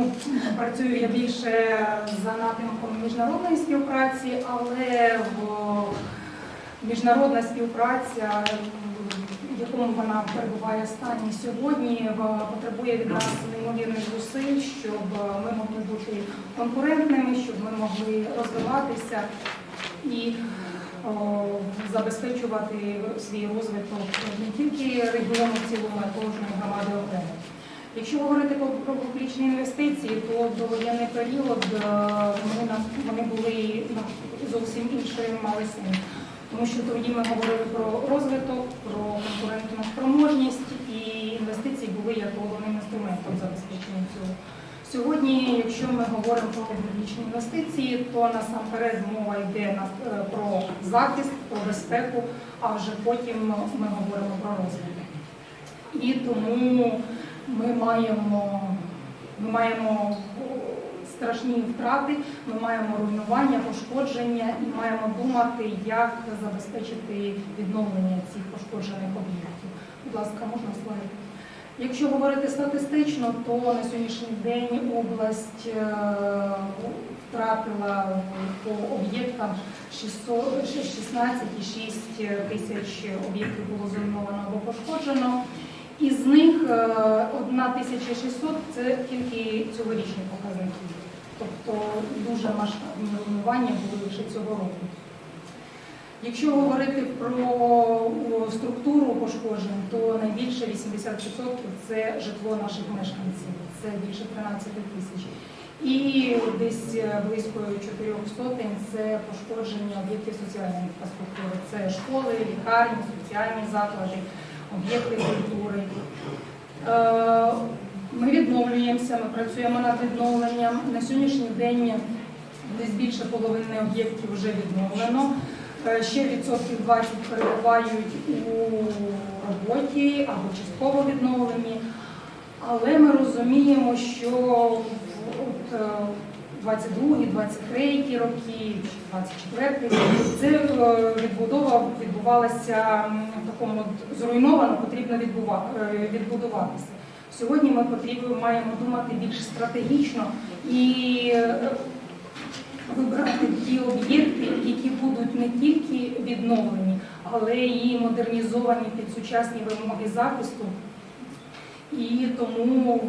ну, працюю я більше за напрямком міжнародної співпраці, але міжнародна співпраця, в якому вона перебуває стані сьогодні, потребує від нас неймовірних зусиль, щоб ми могли бути конкурентними, щоб ми могли розвиватися і о, забезпечувати свій розвиток не тільки регіону в цілому, а й кожної громади окремо. Якщо говорити про, публічні інвестиції, то довоєнний період е, вони, були ну, зовсім іншою мали сенс. Тому що тоді ми говорили про розвиток, про конкурентну спроможність і інвестиції були як головним інструментом забезпечення цього. Сьогодні, якщо ми говоримо про публічні інвестиції, то насамперед мова йде е, про захист, про безпеку, а вже потім ми говоримо про розвиток. І тому ми маємо, ми маємо страшні втрати, ми маємо руйнування, пошкодження і маємо думати, як забезпечити відновлення цих пошкоджених об'єктів. Будь ласка, можна слайд? Якщо говорити статистично, то на сьогоднішній день область е, втратила по об'єктам 600 16,6 тисяч об'єктів було зруйновано або пошкоджено. Із них е, 1600 – це тільки цьогорічні показники. Тобто дуже масштабні руйнування були лише цього року. Якщо говорити про структуру пошкоджень, то найбільше 80% це житло наших мешканців, це більше 13 тисяч. І десь е, близько 4 сотень це пошкодження об'єктів соціальної інфраструктури. Це школи, лікарні, соціальні заклади, об'єкти культури. Е, Ми відновлюємося, ми працюємо над відновленням. На сьогоднішній день десь більше половини об'єктів вже відновлено. Е, Ще відсотків 20 перебувають у роботі або частково відновлені. Але ми розуміємо, що от, е, 22, 23 роки, 24 рік, це е, відбудова відбувалася в такому зруйновано, потрібно е, відбудуватися. Сьогодні ми потрібно маємо думати більш стратегічно і е, вибрати ті об'єкти, які будуть не тільки відновлені, але і модернізовані під сучасні вимоги захисту. І тому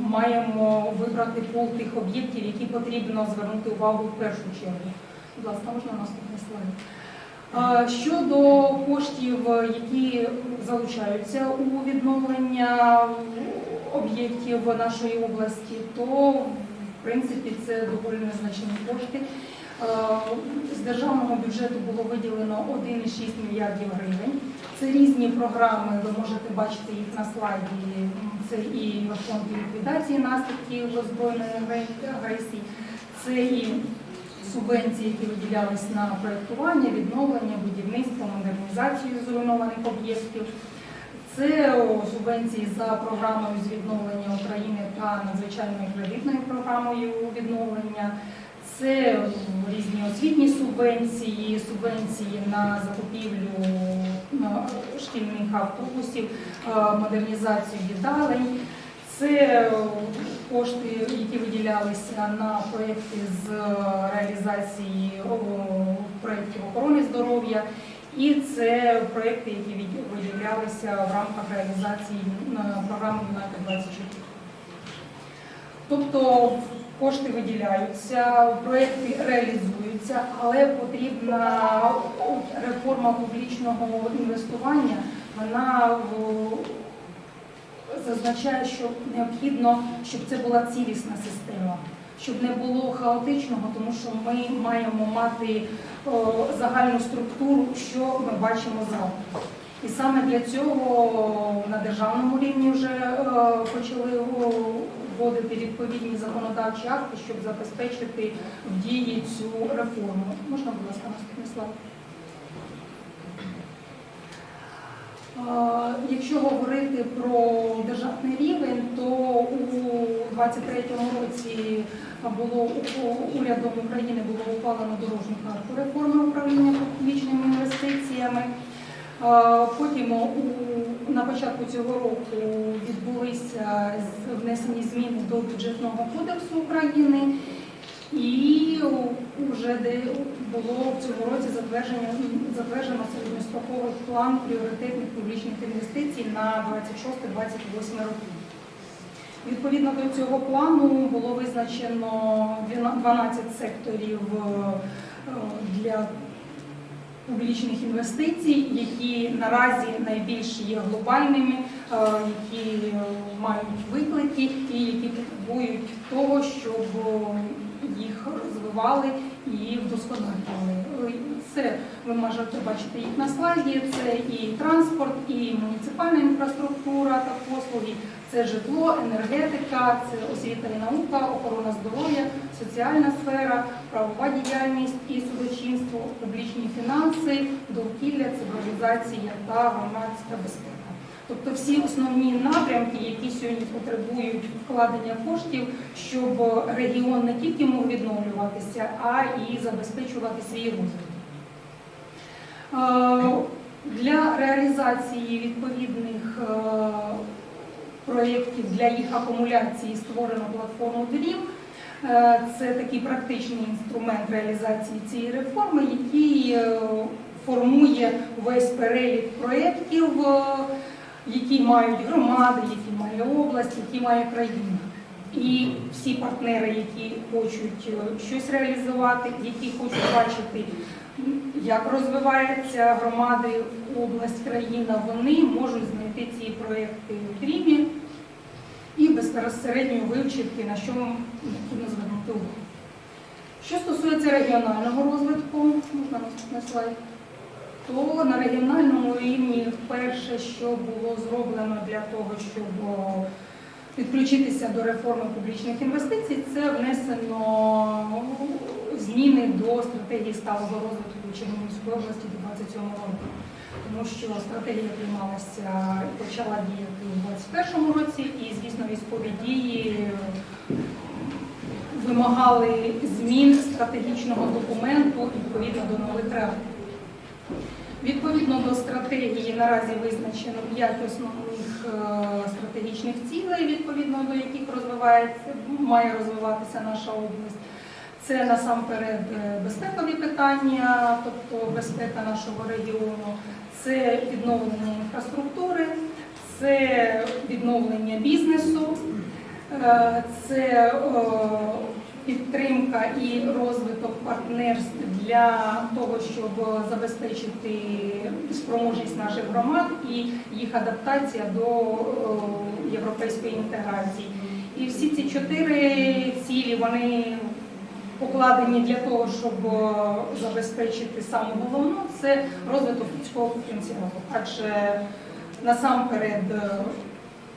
маємо вибрати пул тих об'єктів, які потрібно звернути увагу в першу чергу. Будь ласка, можна наступний слайд. Щодо коштів, які залучаються у відновлення об'єктів нашої області, то в принципі це доволі незначні кошти. З державного бюджету було виділено 1,6 мільярдів гривень. Це різні програми, ви можете бачити їх на слайді. Це і фонд ліквідації наслідків збройної агресії, це і субвенції, які виділялись на проєктування, відновлення, будівництво, модернізацію зруйнованих об'єктів. Це субвенції за програмою з відновлення України та надзвичайною кредитною програмою відновлення. Це різні освітні субвенції, субвенції на закупівлю шкільних автобусів, е, модернізацію їдалень. Це е, кошти, які виділялися на проєкти з реалізації проєктів охорони здоров'я. І це проєкти, які виділялися в рамках реалізації е, програми Юнайтед 24. Тобто кошти виділяються, проєкти реалізуються, але потрібна реформа публічного інвестування. Вона зазначає, що необхідно, щоб це була цілісна система, щоб не було хаотичного, тому що ми маємо мати загальну структуру, що ми бачимо завтра. І саме для цього на державному рівні вже е, почали вводити відповідні законодавчі акти, щоб забезпечити в дії цю реформу. Можна, будь ласка, наступний слайд. Якщо говорити про державний рівень, то у 2023 році було урядом України було ухвалено дорожню карту реформи управління публічними інвестиціями. Потім у на початку цього року відбулися внесені зміни до бюджетного кодексу України, і вже було в цьому році затвердження затверджено середньостроковий план пріоритетних публічних інвестицій на 26-28 роки. Відповідно до цього плану було визначено 12 секторів е, для публічних інвестицій, які наразі найбільш є глобальними, е, які е, мають виклики і які потребують того, щоб їх розвивали і вдосконалювали. Це ви можете бачити їх на слайді. Це і транспорт, і муніципальна інфраструктура та послуги, це житло, енергетика, це освіта і наука, охорона здоров'я, соціальна сфера, правова діяльність і судочинство, публічні фінанси, довкілля, цивілізація та громадська безпека. Тобто всі основні напрямки, які сьогодні потребують вкладення коштів, щоб регіон не тільки мог відновлюватися, а і забезпечувати свій розвиток. Е, Для реалізації відповідних е, проєктів для їх акумуляції створено платформу ДРІМ. Е, Це такий практичний інструмент реалізації цієї реформи, який формує весь перелік проєктів, які мають громади, які має область, які має країна. І всі партнери, які хочуть е, щось реалізувати, які хочуть бачити, як розвиваються громади, область, країна, вони можуть знайти ці проєкти в Дрімі і безпосередньо вивчити, на що необхідно звернути увагу. Що стосується регіонального розвитку, можна наступний слайд, то на регіональному рівні перше, що було зроблено для того, щоб підключитися до реформи публічних інвестицій, це внесено зміни до стратегії сталого розвитку Чернігівської області до 27 року. Тому що стратегія приймалася і почала діяти у 2021 році, і, звісно, військові дії вимагали змін стратегічного документу відповідно до нових реалій. Відповідно до стратегії наразі визначено п'ять основних е, стратегічних цілей, відповідно до яких розвивається, має розвиватися наша область. Це насамперед е, безпекові питання, тобто безпека нашого регіону, це відновлення інфраструктури, це відновлення бізнесу, е, це підтримка і розвиток партнерств для того, щоб забезпечити спроможність наших громад і їх адаптація до е, європейської інтеграції. І всі ці чотири цілі вони покладені для того, щоб е, забезпечити саме головну це розвиток людського потенціалу. Адже насамперед е,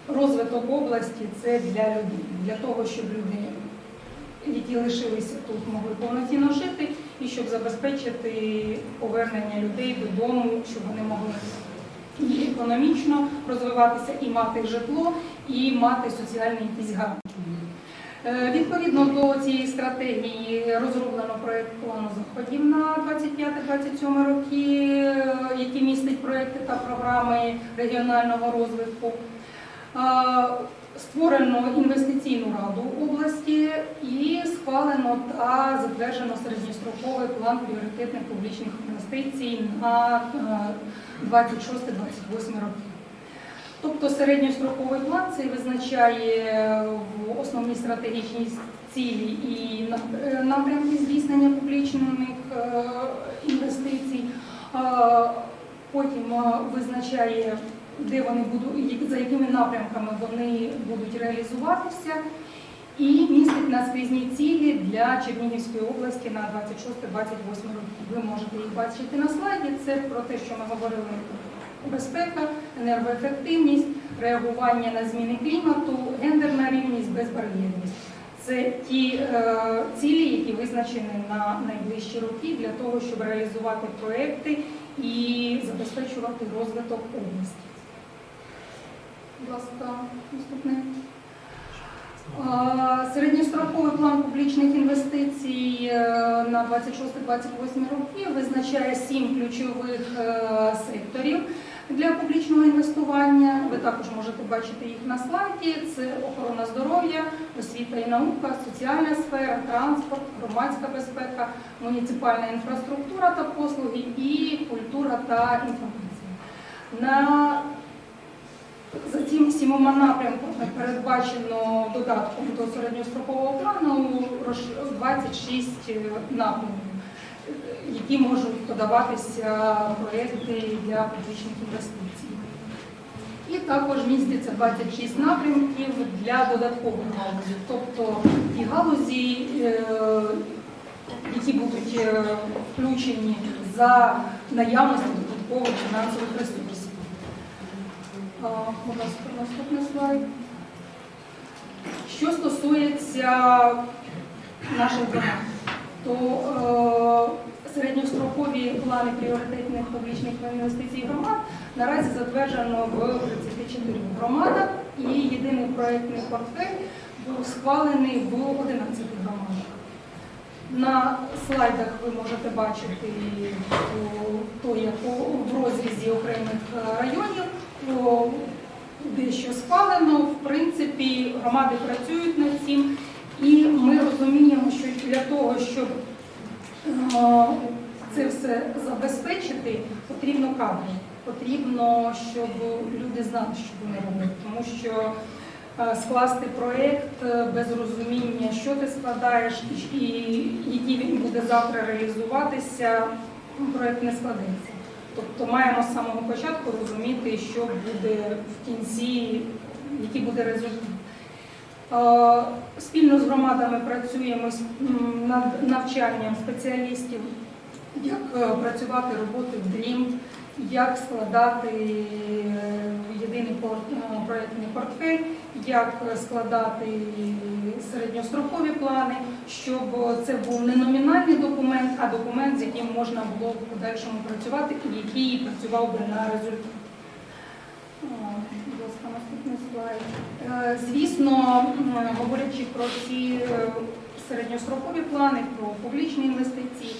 розвиток області це для людей, для того, щоб люди які лишилися тут, могли повноцінно жити, і щоб забезпечити повернення людей додому, щоб вони могли і економічно розвиватися, і мати житло, і мати соціальний якийсь гарантії. Е, Відповідно до цієї стратегії розроблено проєкт плану заходів на 25-27 роки, е, який містить проєкти та програми регіонального розвитку. Е, Створено інвестиційну раду області і схвалено та затверджено середньостроковий план пріоритетних публічних інвестицій на е, 26-28 роки. Тобто середньостроковий план цей визначає основні стратегічні цілі і е, напрямки здійснення публічних е, інвестицій. Е, Потім е, визначає, де вони будуть, за якими напрямками вони будуть реалізуватися. І містить наскрізні цілі для Чернігівської області на 26-28 роки. Ви можете їх бачити на слайді. Це про те, що ми говорили безпека, енергоефективність, реагування на зміни клімату, гендерна рівність, безбар'єрність. Це ті е, цілі, які визначені на найближчі роки для того, щоб реалізувати проекти і забезпечувати розвиток області. Будь ласка, наступне. А, Середньостроковий план публічних інвестицій е, на 26-28 роки визначає сім ключових е, секторів, для публічного інвестування. Ви також можете бачити їх на слайді. Це охорона здоров'я, освіта і наука, соціальна сфера, транспорт, громадська безпека, муніципальна інфраструктура та послуги і культура та інформація. На за цими сімома напрямками передбачено додатком до середньострокового плану 26 напрямків, які можуть подаватися проекти для публічних інвестицій. І також міститься 26 напрямків для додаткових галузей, тобто ті галузі, е, які будуть е, включені за наявності додаткових фінансових ресурсів. Будь ласка, наступний слайд. Що стосується наших громад, то е, середньострокові плани пріоритетних публічних інвестицій громад наразі затверджено в 34 громадах і єдиний проєктний портфель був схвалений в 11 громадах. На слайдах ви можете бачити о, то, як в розрізі окремих е, районів дещо схвалено. В принципі, громади працюють над цим, і ми розуміємо, що для того, щоб е, це все забезпечити, потрібно кадри. Потрібно, щоб люди знали, що вони роблять, тому що е, скласти проєкт е, без розуміння, що ти складаєш і який він буде завтра реалізуватися, проєкт не складеться. Тобто маємо з самого початку розуміти, що буде в кінці, який буде результат. Е, Спільно з громадами працюємо над навчанням спеціалістів, як е, працювати роботи в DREAM, як складати е, єдиний проєктний портфель, як складати середньострокові плани, щоб це був не номінальний документ, а документ, з яким можна було в подальшому працювати і який працював би на результат. Будь ласка, наступний слайд. Е, Звісно, говорячи про ці е, середньострокові плани, про публічні інвестиції,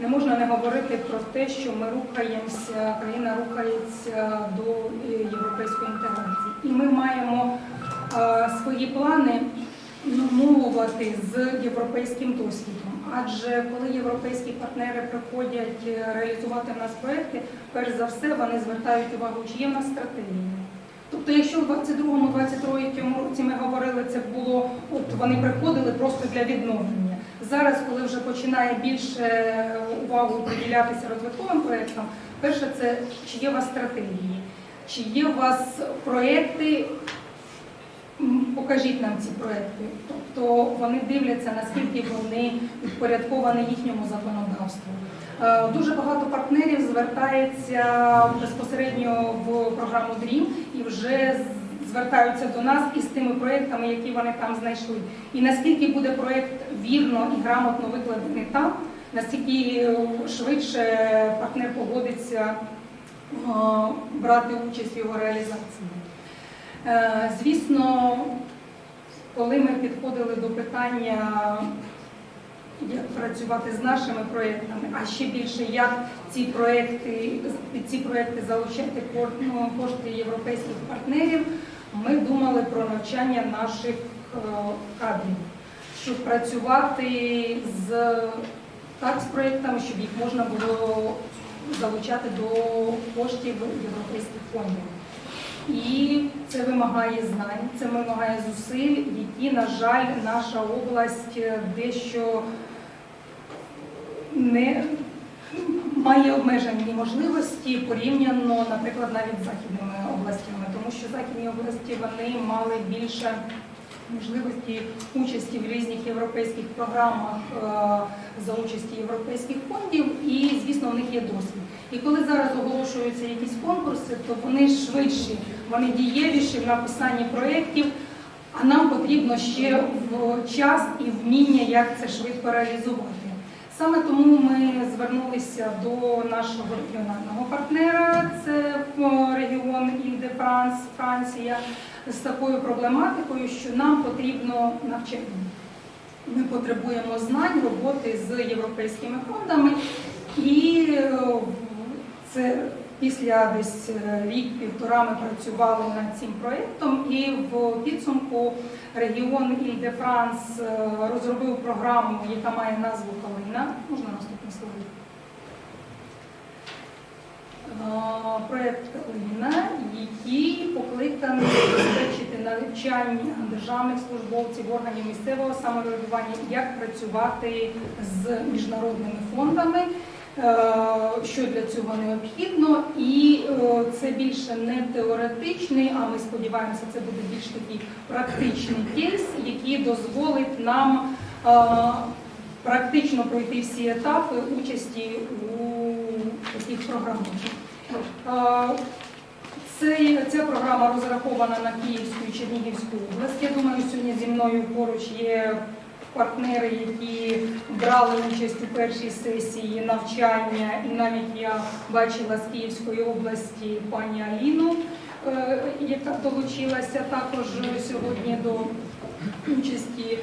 не можна не говорити про те, що ми рухаємося, країна рухається до е, європейської інтеграції. І ми маємо свої плани намовувати з європейським досвідом. Адже коли європейські партнери приходять е, реалізувати в нас проекти, перш за все вони звертають увагу, чи є в нас стратегія. Тобто, якщо в 22-23 році ми говорили, це було, от вони приходили просто для відновлення. Зараз, коли вже починає більше е, увагу приділятися розвитковим проєктам, перше це чи є у вас стратегії, чи є у вас проєкти, М, покажіть нам ці проекти. Тобто вони дивляться, наскільки вони підпорядковані їхньому законодавству. Е, Дуже багато партнерів звертається безпосередньо в програму DREAM і вже звертаються до нас із тими проектами, які вони там знайшли. І наскільки буде проект вірно і грамотно викладений там, настільки е, швидше партнер погодиться е, брати участь в його реалізації. Е, Звісно, коли ми підходили до питання, як працювати з нашими проєктами, а ще більше, як ці проєкти, під ці проєкти залучати ну, кошти європейських партнерів, ми думали про навчання наших е, кадрів, щоб працювати з так з проєктами, щоб їх можна було залучати до коштів європейських фондів. І це вимагає знань, це вимагає зусиль, які, на жаль, наша область е, дещо не має обмежені можливості порівняно, наприклад, навіть з західними областями, тому що західні області вони мали більше можливості участі в різних європейських програмах е, за участі європейських фондів, і звісно, в них є досвід. І коли зараз оголошуються якісь конкурси, то вони швидші, вони дієвіші в написанні проєктів, а нам потрібно ще в час і вміння, як це швидко реалізувати. Саме тому ми звернулися до нашого регіонального партнера, це регіон Іль-де-Франс, Франція, з такою проблематикою, що нам потрібно навчання. Ми потребуємо знань роботи з європейськими фондами, і е, це після десь е, рік-півтора ми працювали над цим проєктом, і в підсумку регіон Іль-де-Франс е, розробив програму, яка має назву Калина. Можна наступний слайд? Е, Проєкт Калина, який покликаний забезпечити навчання державних службовців органів місцевого самоврядування, як працювати з міжнародними фондами, що для цього необхідно, і е, це більше не теоретичний, а ми сподіваємося, це буде більш такий практичний кейс, який дозволить нам е, практично пройти всі етапи участі у таких програмах. Е, ця програма розрахована на Київську і Чернігівську область. Я думаю, сьогодні зі мною поруч є партнери, які брали участь у першій сесії навчання, і навіть я бачила з Київської області пані Аліну, е, яка долучилася також сьогодні до участі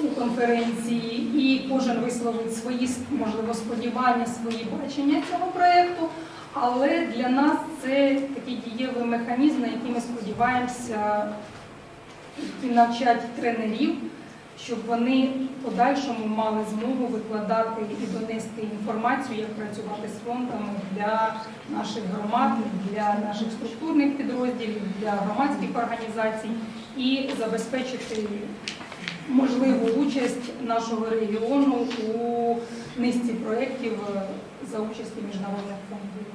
у конференції, і кожен висловить свої можливо сподівання, свої бачення цього проєкту. Але для нас це такий дієвий механізм, на який ми сподіваємося і навчать тренерів, щоб вони подальшому мали змогу викладати і донести інформацію, як працювати з фондами для наших громад, для наших структурних підрозділів, для громадських організацій і забезпечити можливу участь нашого регіону у низці проєктів е, за участі міжнародних фондів.